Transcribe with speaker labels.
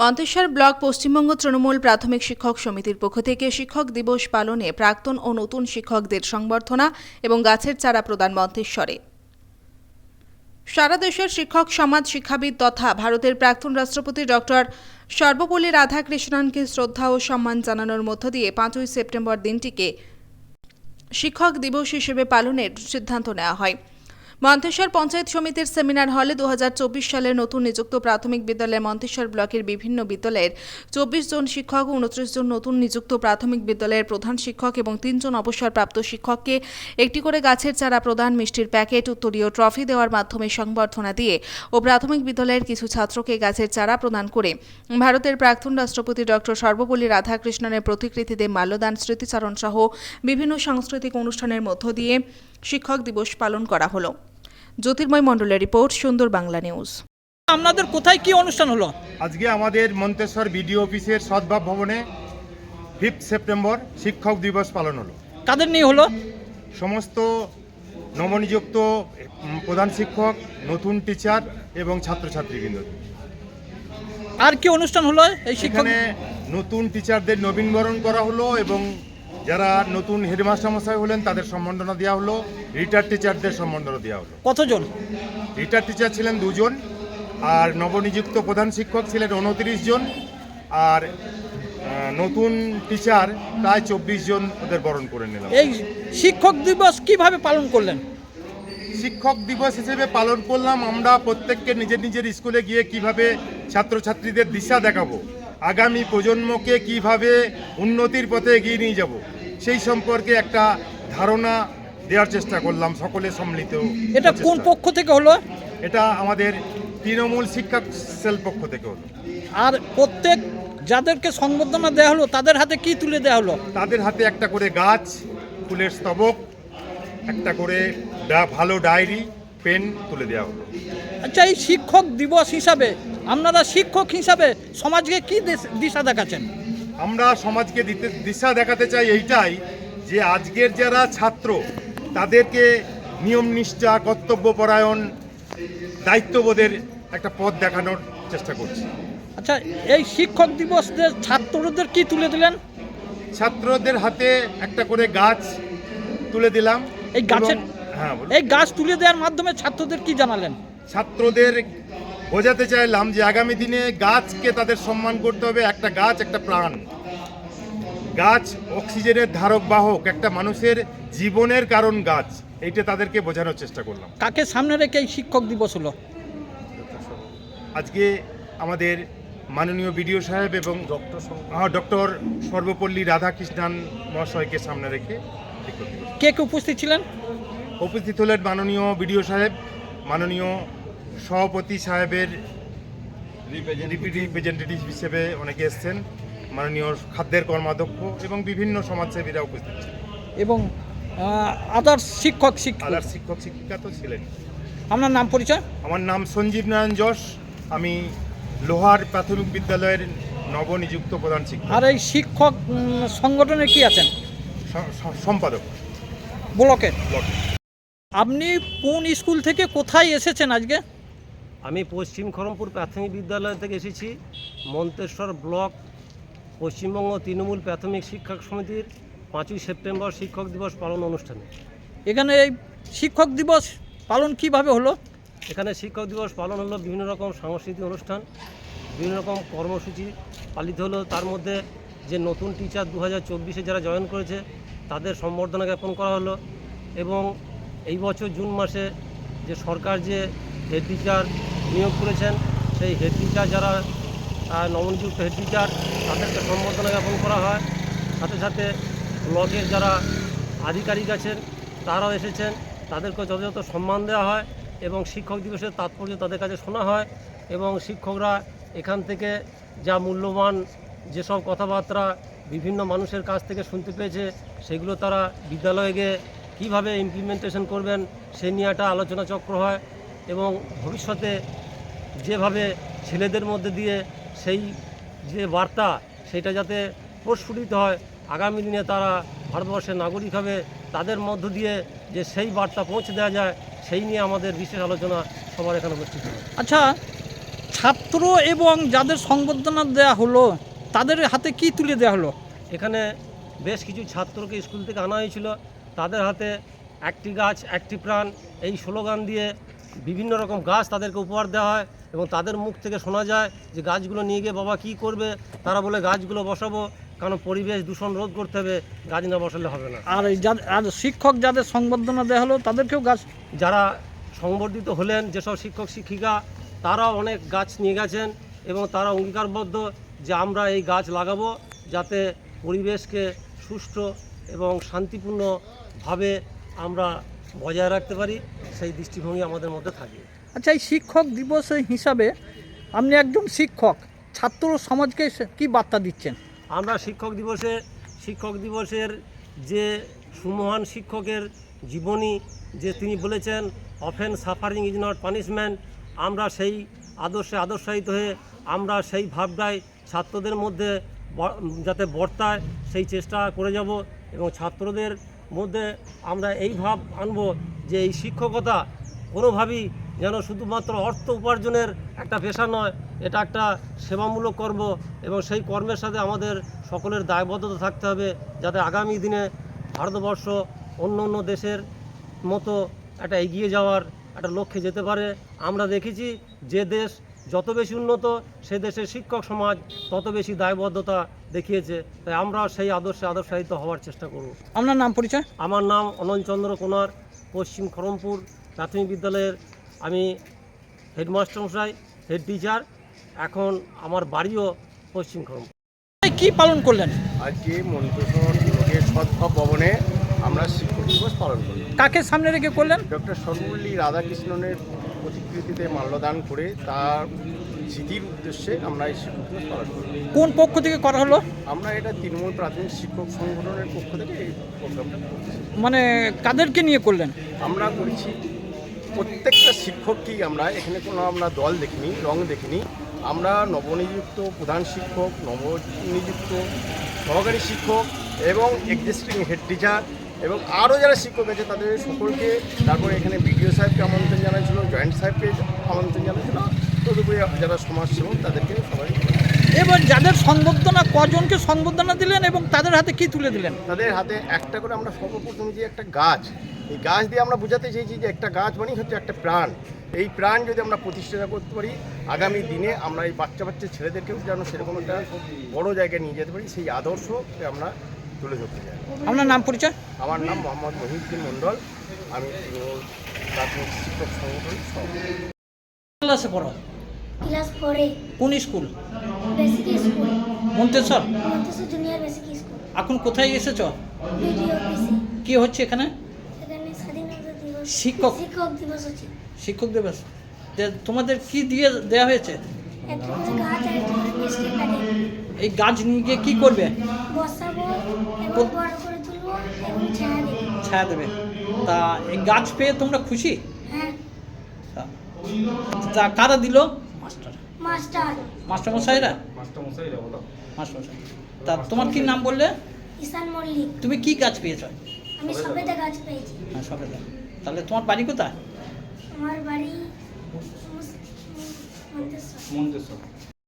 Speaker 1: Manteswar block Paschimbanga Trinamool প্রাথমিক শিক্ষক সমিতির পক্ষ থেকে শিক্ষক দিবস পালনে প্রাক্তন ও নতুন শিক্ষকদের সংবর্ধনা এবং গাছের চারা প্রদান মন্তেশ্বরে। সারা দেশের শিক্ষক, সমাজ শিক্ষাবিদ তথা ভারতের প্রাক্তন রাষ্ট্রপতি ডক্টর সর্বপল্লী রাধাকৃষ্ণনকে শ্রদ্ধা ও সম্মান জানানোর মধ্য দিয়ে পাঁচই সেপ্টেম্বর দিনটিকে শিক্ষক দিবস হিসেবে পালনের সিদ্ধান্ত নেওয়া হয়। মন্তেশ্বর পঞ্চায়েত সমিতির সেমিনার হলে দু সালের নতুন নিযুক্ত প্রাথমিক বিদ্যালয় মন্তেশ্বর ব্লকের বিভিন্ন বিদ্যালয়ের চব্বিশ জন শিক্ষক ও উনত্রিশ জন নতুন নিযুক্ত প্রাথমিক বিদ্যালয়ের প্রধান শিক্ষক এবং তিনজন অবসরপ্রাপ্ত শিক্ষককে একটি করে গাছের চারা প্রদান, মিষ্টির প্যাকেট, উত্তরীয় ট্রফি দেওয়ার মাধ্যমে সংবর্ধনা দিয়ে ও প্রাথমিক বিদ্যালয়ের কিছু ছাত্রকে গাছের চারা প্রদান করে। ভারতের প্রাক্তন রাষ্ট্রপতি ডক্টর সর্বপল্লী রাধাকৃষ্ণনের প্রতিকৃতিতে মাল্যদান, স্মৃতিচারণ সহ বিভিন্ন সাংস্কৃতিক অনুষ্ঠানের মধ্য দিয়ে শিক্ষক দিবস পালন করা হলো। জ্যোতির্ময় মণ্ডলের রিপোর্ট সুন্দর বাংলা নিউজ।
Speaker 2: আপনাদের কোথায় কি অনুষ্ঠান হলো?
Speaker 3: আজকে আমাদের মন্তেশ্বর বিডিও অফিসের সদ্ভাব ভবনে ফিফথ সেপ্টেম্বর শিক্ষক দিবস পালন হলো।
Speaker 2: কাদের নিয়ে হলো?
Speaker 3: সমস্ত নবনিযুক্ত প্রধান শিক্ষক নতুন টিচার এবং ছাত্রছাত্রীবৃন্দ।
Speaker 2: আর কি অনুষ্ঠান হলো এই শিক্ষক?
Speaker 3: নতুন টিচারদের নবীনবরণ করা হলো এবং যারা নতুন হেডমাস্টার মশাই হলেন তাদের সম্বর্ধনা দেওয়া হলো। রিটায়ার টিচারদের সম্বর্ধনা দেওয়া হলো।
Speaker 2: কতজন?
Speaker 3: রিটায়ার টিচার ছিলেন দুজন আর নবনিযুক্ত প্রধান শিক্ষক ছিলেন উনত্রিশ জন আর নতুন টিচার প্রায় চব্বিশ জন ওদের বরণ করে নিলাম।
Speaker 2: এই শিক্ষক দিবস কীভাবে পালন করলেন?
Speaker 3: শিক্ষক দিবস হিসেবে পালন করলাম আমরা প্রত্যেককে নিজের নিজের স্কুলে গিয়ে কীভাবে ছাত্রছাত্রীদের দিশা দেখাবো আগামী প্রজন্মকে কীভাবে উন্নতির পথে এগিয়ে নিয়ে যাব। সেই সম্পর্কে একটা ধারণা দেওয়ার চেষ্টা করলাম সকলে সম্মিলিত
Speaker 2: এটা কোন পক্ষ থেকে হলো?
Speaker 3: এটা আমাদের তৃণমূল শিক্ষা সেল পক্ষ থেকে হলো।
Speaker 2: আর প্রত্যেক যাদেরকে সংবর্ধনা দেওয়া হলো তাদের হাতে কি তুলে দেওয়া হলো?
Speaker 3: তাদের হাতে একটা করে গাছ ফুলের স্তবক একটা করে ভালো ডায়েরি পেন তুলে দেওয়া হলো।
Speaker 2: আচ্ছা এই শিক্ষক দিবস হিসাবে আপনারা শিক্ষক হিসাবে সমাজকে কি দিশ- দিশা দেখাচ্ছেন?
Speaker 3: আমরা সমাজকে দিতে দিশা দেখাতে চাই এইটাই যে আজকের যারা ছাত্র তাদেরকে নিয়ম নিষ্ঠা কর্তব্যপরায়ণ দায়িত্ববোধের একটা পথ দেখানোর চেষ্টা করছি।
Speaker 2: আচ্ছা এই শিক্ষক দিবসদের ছাত্রদের কি তুলে দিলেন?
Speaker 3: ছাত্রদের হাতে একটা করে গাছ তুলে দিলাম
Speaker 2: এই গাছের-
Speaker 3: হ্যাঁ
Speaker 2: এই গাছ তুলে দেওয়ার মাধ্যমে ছাত্রদের কি জানালেন?
Speaker 3: ছাত্রদের বোঝাতে চাইলাম যে আগামী দিনে গাছকে তাদের সম্মান করতে হবে একটা গাছ একটা প্রাণ। গাছ অক্সিজেনের ধারক বাহক একটা মানুষের জীবনের কারণ গাছ। এইটা তাদেরকে বোঝানোর চেষ্টা করলাম।
Speaker 2: কাকে সামনে রেখে এই শিক্ষক দিবস হলো?
Speaker 3: আজকে আমাদের মাননীয় বিডিও সাহেব এবং ডক্টর ডক্টর সর্বপল্লী রাধাকৃষ্ণান মহাশয়কে সামনে রেখে
Speaker 2: কে কে উপস্থিত ছিলেন?
Speaker 3: উপস্থিত হলেন মাননীয় বিডিও সাহেব মাননীয় সভাপতি সাহেবের রিপ্রেজেন্টেটিভ হিসেবে অনেকে এসছেন মাননীয় খাদ্যের কর্মাধ্যক্ষ এবং বিভিন্ন সমাজসেবীরা উপস্থিত ছিলেন।
Speaker 2: এবং আদার্স শিক্ষক শিক্ষক।
Speaker 3: আদার শিক্ষক শিক্ষিকা তো ছিলেন।
Speaker 2: আপনার নাম পরিচয়?
Speaker 3: আমার নাম সঞ্জীব নারায়ণ যশ। আমি লোহার প্রাথমিক বিদ্যালয়ের নবনিযুক্ত প্রধান শিক্ষক।
Speaker 2: আর এই শিক্ষক সংগঠনে কি আছেন?
Speaker 3: সম্পাদক।
Speaker 2: ব্লকে?
Speaker 3: ব্লক।
Speaker 2: আপনি কোন স্কুল থেকে কোথায় এসেছেন আজকে?
Speaker 4: আমি পশ্চিম খড়মপুর প্রাথমিক বিদ্যালয় থেকে এসেছি মন্তেশ্বর ব্লক পশ্চিমবঙ্গ তৃণমূল প্রাথমিক শিক্ষক সমিতির পাঁচই সেপ্টেম্বর শিক্ষক দিবস পালন অনুষ্ঠানে।
Speaker 2: এখানে এই শিক্ষক দিবস পালন কীভাবে হলো?
Speaker 4: এখানে শিক্ষক দিবস পালন হলো বিভিন্ন রকম সাংস্কৃতিক অনুষ্ঠান বিভিন্ন রকম কর্মসূচি পালিত হলো। তার মধ্যে যে নতুন টিচার দু হাজার চব্বিশে যারা জয়েন করেছে তাদের সম্বর্ধনা জ্ঞাপন করা হলো এবং এই বছর জুন মাসে যে সরকার যে হেড টিচার নিয়োগ করেছেন। সেই হেড টিচার যারা নবনিযুক্ত হেড টিচার তাদেরকে সম্বর্ধনা জ্ঞাপন করা হয়। সাথে সাথে ব্লকের যারা আধিকারিক আছেন, তারাও এসেছেন। তাদেরকে যথাযথ সম্মান দেওয়া হয় এবং শিক্ষক দিবসের তাৎপর্য তাদের কাছে শোনা হয় এবং শিক্ষকরা এখান থেকে যা মূল্যবান যেসব কথাবার্তা বিভিন্ন মানুষের কাছ থেকে শুনতে পেয়েছে, সেগুলো তারা বিদ্যালয়ে গিয়ে কীভাবে ইমপ্লিমেন্টেশন করবেন, সে নিয়ে একটা আলোচনা চক্র হয়। এবং ভবিষ্যতে যেভাবে ছেলেদের মধ্যে দিয়ে সেই যে বার্তা সেটা যাতে প্রস্ফুটিত হয় আগামী দিনে তারা ভারতবর্ষের নাগরিক হবে তাদের মধ্য দিয়ে যে সেই বার্তা পৌঁছে দেওয়া যায় সেই নিয়ে আমাদের বিশেষ আলোচনা সবার এখানে উপস্থিত
Speaker 2: আচ্ছা ছাত্র এবং যাদের সংবর্ধনা দেওয়া হলো তাদের হাতে কি তুলে দেওয়া হলো?
Speaker 4: এখানে বেশ কিছু ছাত্রকে স্কুল থেকে আনা হয়েছিল। তাদের হাতে একটি গাছ একটি প্রাণ এই স্লোগান দিয়ে বিভিন্ন রকম গাছ তাদেরকে উপহার দেওয়া হয় এবং তাদের মুখ থেকে শোনা যায় যে গাছগুলো নিয়ে গিয়ে বাবা কি করবে তারা বলে গাছগুলো বসাবো কারণ পরিবেশ দূষণ রোধ করতে হবে গাছ না বসালে হবে না।
Speaker 2: আর এই যাদের আর শিক্ষক যাদের সংবর্ধনা দেওয়া হলো তাদেরকেও গাছ
Speaker 4: যারা সংবর্ধিত হলেন যেসব শিক্ষক শিক্ষিকা তারাও অনেক গাছ নিয়ে গেছেন এবং তারা অঙ্গীকারবদ্ধ যে আমরা এই গাছ লাগাবো যাতে পরিবেশকে সুষ্ঠু এবং শান্তিপূর্ণভাবে আমরা বজায় রাখতে পারি সেই দৃষ্টিভঙ্গি আমাদের মধ্যে থাকে।
Speaker 2: আচ্ছা এই শিক্ষক দিবস হিসাবে আপনি একজন শিক্ষক ছাত্র সমাজকে কি বার্তা দিচ্ছেন?
Speaker 4: আমরা শিক্ষক দিবসে শিক্ষক দিবসের যে সুমহান শিক্ষকের জীবনী যে তিনি বলেছেন often suffering is not punishment আমরা সেই আদর্শে আদর্শায়িত হয়ে আমরা সেই ভাবটাই ছাত্রদের মধ্যে যাতে বর্তায় সেই চেষ্টা করে যাব এবং ছাত্রদের মধ্যে আমরা এই ভাব আনব যে এই শিক্ষকতা কোনোভাবেই যেন শুধুমাত্র অর্থ উপার্জনের একটা পেশা নয়, এটা একটা সেবামূলক কর্ম এবং সেই কর্মের সাথে আমাদের সকলের দায়বদ্ধতা থাকতে হবে যাতে আগামী দিনে ভারতবর্ষ অন্য অন্য দেশের মতো একটা এগিয়ে যাওয়ার একটা লক্ষ্যে যেতে পারে। আমরা দেখেছি যে দেশ যত বেশি উন্নত সে দেশের শিক্ষক সমাজ তত বেশি দায়বদ্ধতা দেখিয়েছে। তাই আমরা সেই আদর্শে আদর্শায়িত হওয়ার চেষ্টা করব।
Speaker 2: আপনার নাম পরিচয়?
Speaker 4: আমার নাম অনন্ত চন্দ্র কোনার পশ্চিম খড়মপুর প্রাথমিক বিদ্যালয়ের আমি হেডমাস্টার মশাই হেড টিচার। এখন আমার বাড়িও পশ্চিম খড়মপুর।
Speaker 2: কি পালন করলেন?
Speaker 5: আজকে মন্ত্রসর সদ্ভাব ভবনে আমরা শিক্ষক দিবস পালন করি
Speaker 2: কাকে সামনে রেখে করলেন?
Speaker 5: ডক্টর সর্বপল্লী রাধাকৃষ্ণনের প্রতিকৃতিতে মাল্যদান করে তার স্মৃতির উদ্দেশ্যে আমরা এই শিক্ষক দিবস পালন করি।
Speaker 2: কোন পক্ষ থেকে করা হলো?
Speaker 5: আমরা এটা তৃণমূল প্রাথমিক শিক্ষক সংগঠনের পক্ষ থেকে এই প্রোগ্রামটা
Speaker 2: মানে কাদেরকে নিয়ে করলেন?
Speaker 5: আমরা করেছি প্রত্যেকটা শিক্ষককেই আমরা এখানে কোনো আমরা দল দেখিনি রং দেখিনি। আমরা নবনিযুক্ত প্রধান শিক্ষক নবনিযুক্ত সহকারী শিক্ষক এবং এক্সিস্টিং হেড টিচার এবং আরও যারা শিক্ষক আছে তাদের সকলকে তারপরে এখানে বিডিও সাহেবকে আমন্ত্রণ জানাচ্ছিল জয়েন্ট সাহেবকে আমন্ত্রণ জানাচ্ছিল তদুপরি যারা সমাজসেবক তাদেরকে সবাই
Speaker 2: এবার যাদের সংবর্ধনা কজনকে সংবর্ধনা দিলেন এবং তাদের হাতে কি তুলে দিলেন?
Speaker 5: তাদের হাতে একটা করে আমরা সর্বপ্রথম যে একটা গাছ এই গাছ দিয়ে আমরা বোঝাতে চেয়েছি যে একটা গাছ মানেই হচ্ছে একটা প্রাণ। এই প্রাণ যদি আমরা প্রতিষ্ঠা করতে পারি আগামী দিনে আমরা এই বাচ্চা বাচ্চা ছেলেদেরকেও যেন সেরকম একটা বড় জায়গায় নিয়ে যেতে পারি সেই আদর্শকে আমরা তুলে ধরতে চাই।
Speaker 2: আপনার নাম পরিচয়?
Speaker 5: আমার নাম মোহাম্মদ মহিউদ্দিন মণ্ডল। আমি প্রাথমিক শিক্ষক সংগঠন
Speaker 2: ক্লাসে পড়ো?
Speaker 6: ক্লাস
Speaker 2: কোন school?
Speaker 6: Basic school.
Speaker 2: Manteswar?
Speaker 6: Manteswar junior basic school.
Speaker 2: এখন কোথায় এসেছ? কি হচ্ছে এখানে?
Speaker 6: এখানে স্বাধীনতা দিবস।
Speaker 2: শিক্ষক।
Speaker 6: শিক্ষক দিবস হচ্ছে।
Speaker 2: শিক্ষক দিবস। তোমাদের কি দিয়ে দেওয়া হয়েছে?
Speaker 6: একটা গাছ আর একটা করে মিষ্টি প্যাকেট
Speaker 2: এই গাছ নিয়ে গিয়ে কী করবে?
Speaker 6: বসাবো এবং
Speaker 2: কোন-
Speaker 6: বড় করে তুলবো এবং ছায়া দেবে।
Speaker 2: তা এই গাছ পেয়ে তোমরা খুশি?
Speaker 6: হ্যাঁ।
Speaker 2: তা- তা কারা দিল? মাস্টার।
Speaker 6: মাস্টার।
Speaker 2: মাস্টারমশাই। তা তোমার কি নাম বললে?
Speaker 6: ঈশান মল্লিক।
Speaker 2: তুমি কি গাছ পেয়েছ?
Speaker 6: আমি সবেদা গাছ পেয়েছি।
Speaker 2: হ্যাঁ সবে তাহলে তোমার বাড়ি কোথায়?
Speaker 6: আমার বাড়ি মুস- মন্তেশ্বর।
Speaker 7: মন্তেশ্বর।